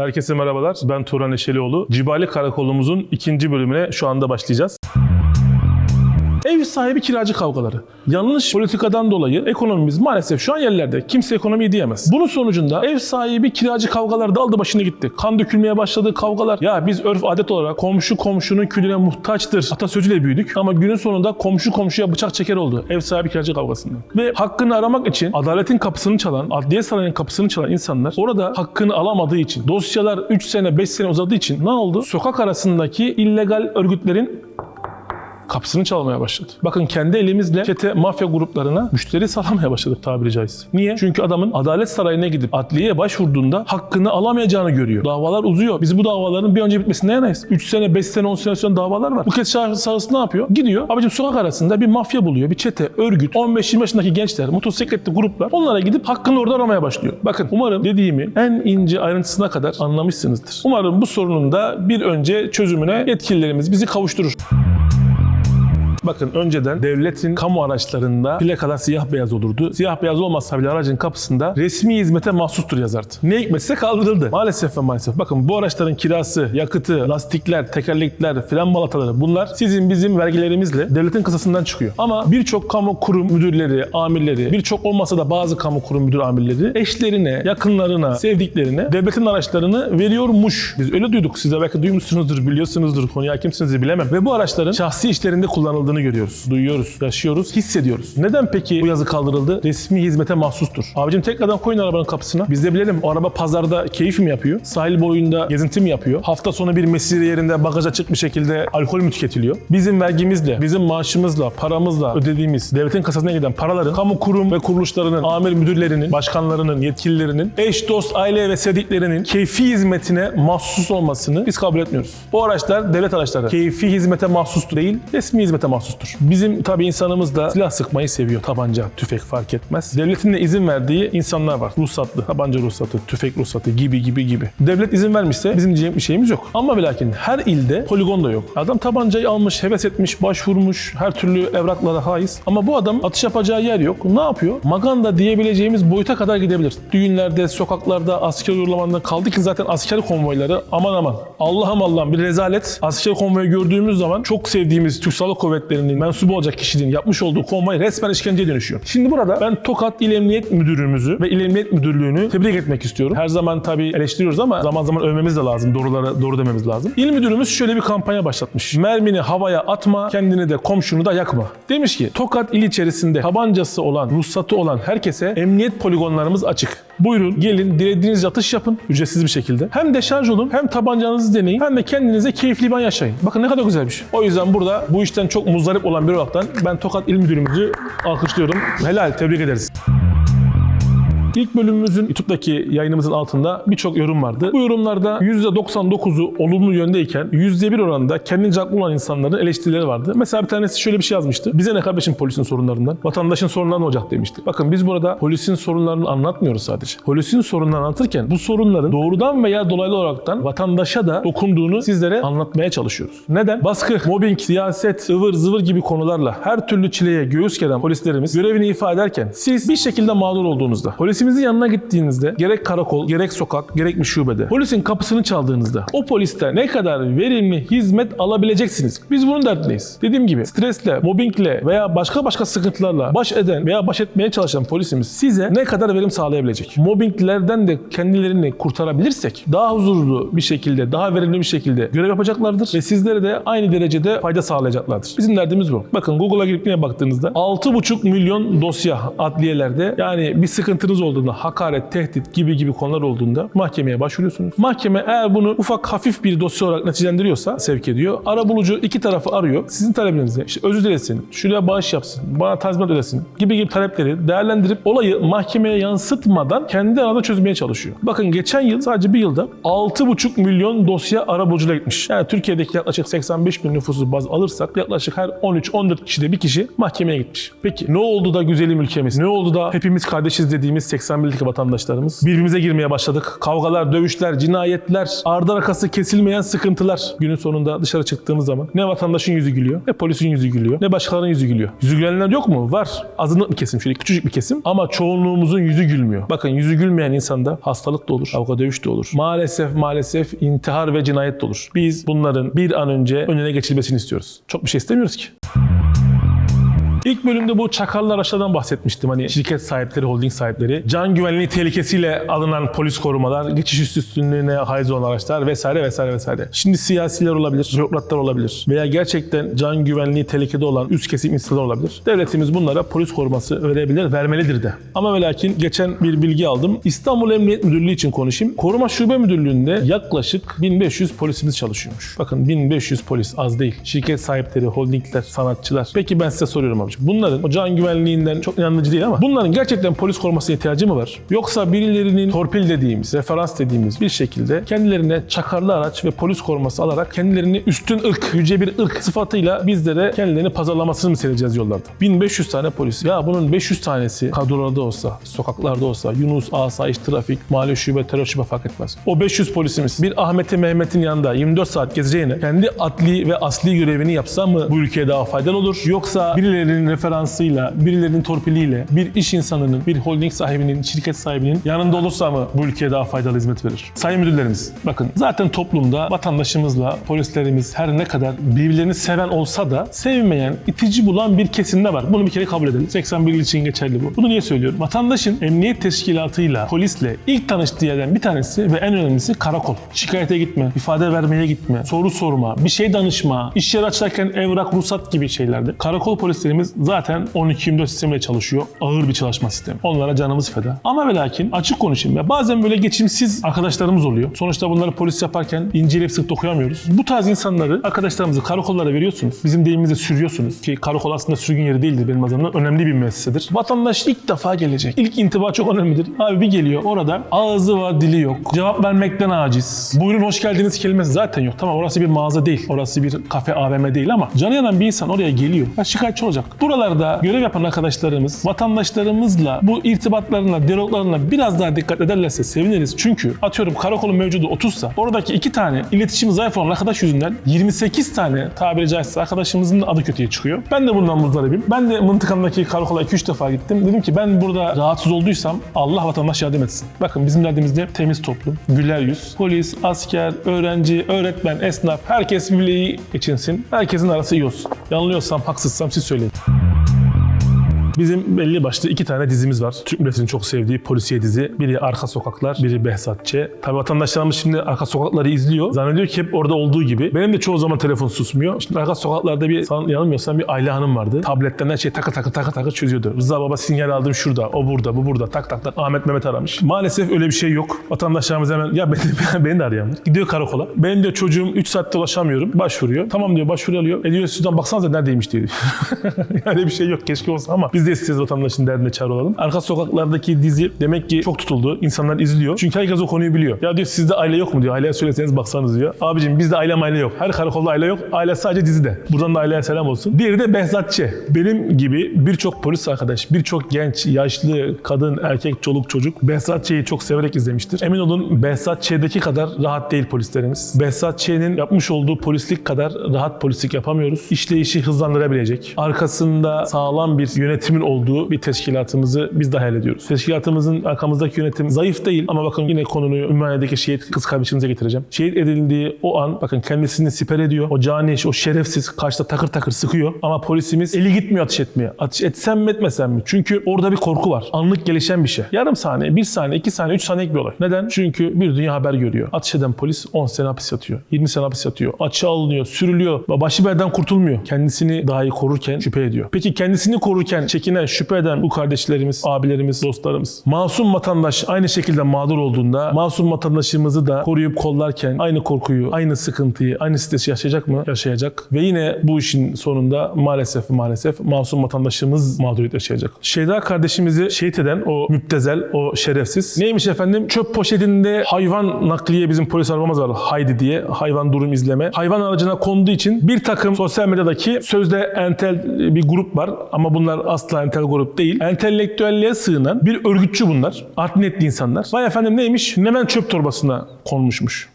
Herkese merhabalar. Ben Turan Eşelioğlu. Cibali Karakolumuzun ikinci bölümüne şu anda başlayacağız. Ev sahibi kiracı kavgaları. Yanlış politikadan dolayı ekonomimiz maalesef şu an yerlerde. Kimse ekonomiyi diyemez. Bunun sonucunda ev sahibi kiracı kavgalar daldı başını gitti. Kan dökülmeye başladı kavgalar. Ya biz örf adet olarak komşu komşunun külüne muhtaçtır atasözüyle büyüdük. Ama günün sonunda komşu komşuya bıçak çeker oldu. Ev sahibi kiracı kavgasından. Ve hakkını aramak için adaletin kapısını çalan, adliye sarayının kapısını çalan insanlar orada hakkını alamadığı için, dosyalar 3 sene 5 sene uzadığı için ne oldu? Sokak arasındaki illegal örgütlerin kapısını çalmaya başladı. Bakın kendi elimizle çete mafya gruplarına müşteri sağlamaya başladık tabiri caizse. Niye? Çünkü adamın adalet sarayına gidip adliyeye başvurduğunda hakkını alamayacağını görüyor. Davalar uzuyor. Biz bu davaların bir önce bitmesine yanamayız. 3 sene, 5 sene, 10 sene sonra davalar var. Bu kez şahıs ne yapıyor? Gidiyor. Abicim sokak arasında bir mafya buluyor. Bir çete, örgüt, 15-20 yaşındaki gençler, motosikletli gruplar onlara gidip hakkını orada aramaya başlıyor. Bakın umarım dediğimi en ince ayrıntısına kadar anlamışsınızdır. Umarım bu sorunun da bir önce çözümüne yetkililerimiz bizi kavuşturur. Bakın önceden devletin kamu araçlarında plakalar siyah beyaz olurdu. Siyah beyaz olmazsa bile aracın kapısında resmi hizmete mahsustur yazardı. Ne hikmetse kaldırıldı. Maalesef ve maalesef. Bakın bu araçların kirası, yakıtı, lastikler, tekerlekler, fren balataları bunlar sizin bizim vergilerimizle devletin kasasından çıkıyor. Ama birçok kamu kurum müdürleri, amirleri, birçok olmasa da bazı kamu kurum müdür amirleri eşlerine, yakınlarına, sevdiklerine devletin araçlarını veriyormuş. Biz öyle duyduk. Siz de belki duymuşsunuzdur, biliyorsunuzdur. Konuya hakimsiniz bilemem. Ve bu araçların şahsi işlerinde kullanıldığını görüyoruz. Duyuyoruz, yaşıyoruz, hissediyoruz. Neden peki bu yazı kaldırıldı? Resmi hizmete mahsustur. Abicim tekrardan koyun arabanın kapısına. Biz de bilelim o araba pazarda keyif mi yapıyor? Sahil boyunda gezinti mi yapıyor? Hafta sonu bir mesire yerinde bagaj açık bir şekilde alkol mü tüketiliyor? Bizim vergimizle, bizim maaşımızla, paramızla ödediğimiz devletin kasasına giden paraların kamu kurum ve kuruluşlarının, amir müdürlerinin, başkanlarının, yetkililerinin, eş, dost, aile ve sevdiklerinin keyfi hizmetine mahsus olmasını biz kabul etmiyoruz. O araçlar devlet araçları. Keyfi hizmete mahsus değil, resmi hizmete mahsustur. Bizim tabii insanımız da silah sıkmayı seviyor. Tabanca, tüfek fark etmez. Devletin de izin verdiği insanlar var. Ruhsatlı, tabanca ruhsatı, tüfek ruhsatı gibi gibi gibi. Devlet izin vermişse bizim diyecek bir şeyimiz yok. Ama ve lakin her ilde poligon da yok. Adam tabancayı almış, heves etmiş, başvurmuş, her türlü evraklara haiz. Ama bu adam atış yapacağı yer yok. Ne yapıyor? Maganda diyebileceğimiz boyuta kadar gidebilir. Düğünlerde, sokaklarda, asker uğurlamanda kaldı ki zaten asker konvoyları aman aman. Allah'ım Allah'ım bir rezalet. Asker konvoyu gördüğümüz zaman çok sevdiğimiz Türk Silahlı Kuvvetleri'nin mensubu olacak kişinin yapmış olduğu konvoy resmen işkenceye dönüşüyor. Şimdi burada ben Tokat İl Emniyet Müdürümüzü ve İl Emniyet Müdürlüğü'nü tebrik etmek istiyorum. Her zaman tabii eleştiriyoruz ama zaman zaman övmemiz de lazım. Doğrulara doğru dememiz lazım. İl Müdürümüz şöyle bir kampanya başlatmış. Mermini havaya atma, kendini de komşunu da yakma. Demiş ki Tokat il içerisinde tabancası olan, ruhsatı olan herkese emniyet poligonlarımız açık. Buyurun gelin dilediğiniz atış yapın ücretsiz bir şekilde. Hem deşarj olun hem tabancanızı deneyin hem de kendinize keyifli ban yaşayın. Bakın ne kadar güzel bir şey. O yüzden burada bu işten çok muzdarip olan bir olaraktan ben Tokat İl Müdürümüzü alkışlıyorum. Helal tebrik ederiz. İlk bölümümüzün YouTube'daki yayınımızın altında birçok yorum vardı. Bu yorumlarda %99'u olumlu yöndeyken %1 oranında kendince haklı olan insanların eleştirileri vardı. Mesela bir tanesi şöyle bir şey yazmıştı. Bize ne kardeşim polisin sorunlarından? Vatandaşın sorunları ne olacak demişti. Bakın biz burada polisin sorunlarını anlatmıyoruz sadece. Polisin sorunlarını anlatırken bu sorunların doğrudan veya dolaylı olaraktan vatandaşa da dokunduğunu sizlere anlatmaya çalışıyoruz. Neden? Baskı, mobbing, siyaset, ıvır zıvır gibi konularla her türlü çileye göğüs geren polislerimiz görevini ifade ederken siz bir şekilde mağdur olduğunuzda, polisimizin yanına gittiğinizde gerek karakol, gerek sokak, gerek bir şubede polisin kapısını çaldığınızda o poliste ne kadar verimli hizmet alabileceksiniz? Biz bunun derdindeyiz. Dediğim gibi stresle, mobbingle veya başka başka sıkıntılarla baş eden veya baş etmeye çalışan polisimiz size ne kadar verim sağlayabilecek? Mobbinglerden de kendilerini kurtarabilirsek daha huzurlu bir şekilde, daha verimli bir şekilde görev yapacaklardır ve sizlere de aynı derecede fayda sağlayacaklardır. Bizim derdimiz bu. Bakın Google'a girip yine baktığınızda 6,5 milyon dosya adliyelerde yani bir sıkıntınız olduğunda, hakaret, tehdit gibi gibi konular olduğunda mahkemeye başvuruyorsunuz. Mahkeme eğer bunu ufak hafif bir dosya olarak neticelendiriyorsa sevk ediyor. Arabulucu iki tarafı arıyor. Sizin talebinize işte özür dilesin, şuraya bağış yapsın, bana tazminat ödesin gibi gibi talepleri değerlendirip olayı mahkemeye yansıtmadan kendi arada çözmeye çalışıyor. Bakın geçen yıl sadece bir yılda 6,5 milyon dosya arabulucuyla gitmiş. Yani Türkiye'deki yaklaşık 85 bin nüfusu baz alırsak yaklaşık her 13-14 kişide bir kişi mahkemeye gitmiş. Peki ne oldu da güzelim ülkemiz? Ne oldu da hepimiz kardeşiz dediğimiz 81'deki vatandaşlarımız. Birbirimize girmeye başladık. Kavgalar, dövüşler, cinayetler, ardı arkası kesilmeyen sıkıntılar. Günün sonunda dışarı çıktığımız zaman ne vatandaşın yüzü gülüyor, ne polisin yüzü gülüyor, ne başkalarının yüzü gülüyor. Yüzü gülenler yok mu? Var. Azınlık bir kesim, şöyle küçücük bir kesim ama çoğunluğumuzun yüzü gülmüyor. Bakın yüzü gülmeyen insanda hastalık da olur, kavga dövüş de olur. Maalesef maalesef intihar ve cinayet de olur. Biz bunların bir an önce önüne geçilmesini istiyoruz. Çok bir şey istemiyoruz ki. İlk bölümde bu çakallı araçlardan bahsetmiştim. Hani şirket sahipleri, holding sahipleri, can güvenliği tehlikesiyle alınan polis korumalar, geçiş üst üstünlüğüne haiz olan araçlar vesaire vesaire vesaire. Şimdi siyasiler olabilir, bürokratlar olabilir veya gerçekten can güvenliği tehlikede olan üst kesim insanlar olabilir. Devletimiz bunlara polis koruması verebilir, vermelidir de. Ama ve lakin geçen bir bilgi aldım. İstanbul Emniyet Müdürlüğü için konuşayım. Koruma Şube Müdürlüğü'nde yaklaşık 1500 polisimiz çalışıyormuş. Bakın 1500 polis az değil. Şirket sahipleri, holdingler, sanatçılar. Peki ben size soruyorum abicim. Bunların o can güvenliğinden çok inandırıcı değil ama bunların gerçekten polis korumasına ihtiyacı mı var? Yoksa birilerinin torpil dediğimiz, referans dediğimiz bir şekilde kendilerine çakarlı araç ve polis koruması alarak kendilerini üstün ırk, yüce bir ırk sıfatıyla bizlere kendilerini pazarlamasını mı seyredeceğiz yollarda? 1500 tane polis. Ya bunun 500 tanesi kadrolarda olsa, sokaklarda olsa, Yunus, asayiş, trafik, mali şube, terör şube fark etmez. O 500 polisimiz bir Ahmet'e Mehmet'in yanında 24 saat gezeceğine kendi adli ve asli görevini yapsa mı bu ülkeye daha faydalı olur? Yoksa birilerinin referansıyla, birilerinin torpiliyle bir iş insanının, bir holding sahibinin, şirket sahibinin yanında olursa mı bu ülkeye daha faydalı hizmet verir? Sayın müdürlerimiz, bakın zaten toplumda vatandaşımızla polislerimiz her ne kadar birbirlerini seven olsa da sevmeyen, itici bulan bir kesimde var. Bunu bir kere kabul edelim. 81 yıl için geçerli bu. Bunu niye söylüyorum? Vatandaşın emniyet teşkilatıyla, polisle ilk tanıştığı yerden bir tanesi ve en önemlisi karakol. Şikayete gitme, ifade vermeye gitme, soru sorma, bir şey danışma, iş yeri açarken evrak, ruhsat gibi şeylerde. Karakol polislerimiz zaten 12-24 sistemiyle çalışıyor. Ağır bir çalışma sistemi. Onlara canımız feda. Ama ve lakin açık konuşayım ya bazen böyle geçimsiz arkadaşlarımız oluyor. Sonuçta bunları polis yaparken inceleyip sık dokuyamıyoruz. Bu tarz insanları arkadaşlarımızı karakollara veriyorsunuz. Bizim deyimimizde sürüyorsunuz. Ki karakol aslında sürgün yeri değildir benim azamda. Önemli bir müessesedir. Vatandaş ilk defa gelecek. İlk intiba çok önemlidir. Abi bir geliyor orada ağzı var dili yok. Cevap vermekten aciz. Buyurun hoş geldiniz kelimesi zaten yok. Tamam orası bir mağaza değil. Orası bir kafe AVM değil ama canı yanan bir insan oraya geliyor. Ya şikayetçi olacak. Buralarda görev yapan arkadaşlarımız vatandaşlarımızla bu irtibatlarına, diyaloglarına biraz daha dikkat ederlerse seviniriz. Çünkü atıyorum karakolun mevcudu 30'sa oradaki iki tane iletişimi zayıf olan arkadaş yüzünden 28 tane tabiri caizse arkadaşımızın adı kötüye çıkıyor. Ben de bundan muzdaribim. Ben de mıntıkamdaki karakola 2-3 defa gittim. Dedim ki ben burada rahatsız olduysam Allah vatandaş yardım etsin. Bakın bizim derdimiz ne? Temiz toplum, güler yüz, polis, asker, öğrenci, öğretmen, esnaf herkes birbiriyle geçinsin. Herkesin arası iyi olsun. Yanılıyorsam, haksızsam siz söyleyin. Bizim belli başlı iki tane dizimiz var. Türk milletinin çok sevdiği polisiye dizi. Biri Arka Sokaklar, biri Behzat Ç. Tabii vatandaşlarımız şimdi Arka Sokakları izliyor. Zannediyor ki hep orada olduğu gibi. Benim de çoğu zaman telefon susmuyor. Şimdi Arka Sokaklar'da bir, yanılmıyorsam bir Ayla Hanım vardı. Tabletten her şeyi takı takı takı takı çözüyordu. Rıza Baba sinyal aldım şurada, o burada, bu burada. Tak tak tak. Ahmet Mehmet aramış. Maalesef öyle bir şey yok. Vatandaşlarımız hemen ya beni, beni de arayan var. Gidiyor karakola. Benim diyor çocuğum 3 saatte ulaşamıyorum. Başvuruyor. Tamam diyor başvuru alıyor. E diyor sizden baksanıza neredeymiş diyor. yani bir şey yok. Keşke olsa ama biz de isteyeceğiz vatandaşın derdine çare olalım. Arka sokaklardaki dizi demek ki çok tutuldu. İnsanlar izliyor. Çünkü herkes o konuyu biliyor. Ya diyor sizde aile yok mu diyor. Aileye söyleseniz baksanız diyor. Abicim bizde aile aile yok. Her karakolda aile yok. Aile sadece dizide. Buradan da aileye selam olsun. Diğeri de Behzat Ç. Benim gibi birçok polis arkadaş, birçok genç, yaşlı, kadın, erkek, çoluk, çocuk Behzat Ç'yi çok severek izlemiştir. Emin olun Behzat Ç'deki kadar rahat değil polislerimiz. Behzat Ç'nin yapmış olduğu polislik kadar rahat polislik yapamıyoruz. İşleyişi hızlandırabilecek, arkasında sağlam bir yönetimin olduğu bir teşkilatımızı biz hayal ediyoruz. Teşkilatımızın arkamızdaki yönetim zayıf değil ama bakın yine konuyu Ümraniye'deki şehit kız kardeşimize getireceğim. Şehit edildiği o an bakın kendisini siper ediyor. O cani, o şerefsiz karşıda takır takır sıkıyor ama polisimiz eli gitmiyor atış etmeye. Atış etsem mi etmesem mi? Çünkü orada bir korku var. Anlık gelişen bir şey. Yarım saniye, bir saniye, iki saniye, üç saniyelik bir olay. Neden? Çünkü bir dünya haber görüyor. Atış eden polis 10 sene hapis yatıyor. 20 sene hapis yatıyor. Açığa alınıyor, sürülüyor. Başı belden kurtulmuyor. Kendisini daha iyi korurken şüphe ediyor. Peki kendisini korurken çekinen, şüphe eden bu kardeşlerimiz, abilerimiz, dostlarımız. Masum vatandaş aynı şekilde mağdur olduğunda masum vatandaşımızı da koruyup kollarken aynı korkuyu, aynı sıkıntıyı, aynı stresi yaşayacak mı? Yaşayacak. Ve yine bu işin sonunda maalesef maalesef masum vatandaşımız mağduriyet yaşayacak. Şeyda kardeşimizi şehit eden o müptezel, o şerefsiz. Neymiş efendim? Çöp poşetinde hayvan nakliye bizim polis arabamız var. Haydi diye. Hayvan durum izleme. Hayvan aracına konduğu için bir takım sosyal medyadaki sözde entel bir grup var. Ama bunlar asla asla entel grup değil. Entelektüelliğe sığınan bir örgütçü bunlar. Art niyetli insanlar. Vay efendim neymiş? Hemen çöp torbasına konmuşmuş.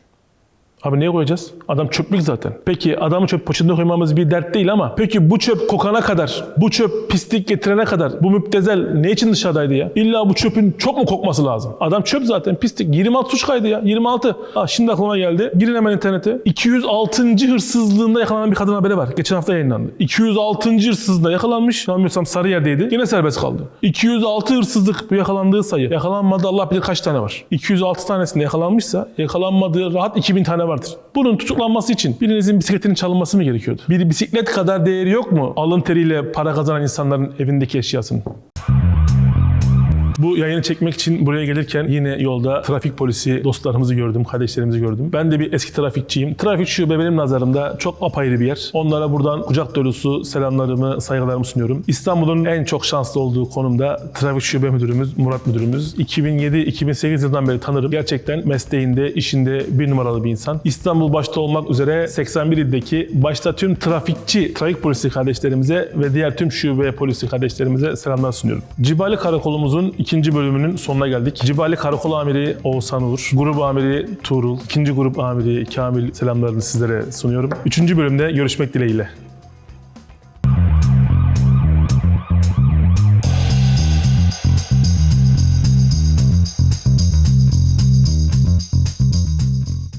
Abi neye koyacağız? Adam çöplük zaten. Peki adamı çöp poşetine koymamız bir dert değil ama peki bu çöp kokana kadar, bu çöp pislik getirene kadar bu müptezel ne için dışarıdaydı ya? İlla bu çöpün çok mu kokması lazım? Adam çöp zaten pislik. 26 suç kaydı ya. 26. Aa, şimdi aklıma geldi. Girin hemen internete. 206. hırsızlığında yakalanan bir kadın haberi var. Geçen hafta yayınlandı. 206. hırsızlığında yakalanmış. Yanılmıyorsam Sarıyer'deydi. Yine serbest kaldı. 206 hırsızlık bu yakalandığı sayı. Yakalanmadı Allah bilir kaç tane var. 206 tanesinde yakalanmışsa yakalanmadığı rahat 2000 tane vardır. Bunun tutuklanması için birinizin bisikletinin çalınması mı gerekiyordu? Bir bisiklet kadar değeri yok mu? Alın teriyle para kazanan insanların evindeki eşyasının. Bu yayını çekmek için buraya gelirken yine yolda trafik polisi dostlarımızı gördüm, kardeşlerimizi gördüm. Ben de bir eski trafikçiyim. Trafik şube benim nazarımda çok apayrı bir yer. Onlara buradan kucak dolusu selamlarımı, saygılarımı sunuyorum. İstanbul'un en çok şanslı olduğu konumda trafik şube müdürümüz, Murat müdürümüz. 2007-2008 yılından beri tanırım. Gerçekten mesleğinde, işinde bir numaralı bir insan. İstanbul başta olmak üzere 81 ildeki başta tüm trafikçi, trafik polisi kardeşlerimize ve diğer tüm şube polisi kardeşlerimize selamlar sunuyorum. Cibali Karakolumuzun ikinci bölümünün sonuna geldik. Cibali Karakol Amiri Oğuzhan Uğur, Grup Amiri Tuğrul, ikinci Grup Amiri Kamil selamlarını sizlere sunuyorum. Üçüncü bölümde görüşmek dileğiyle.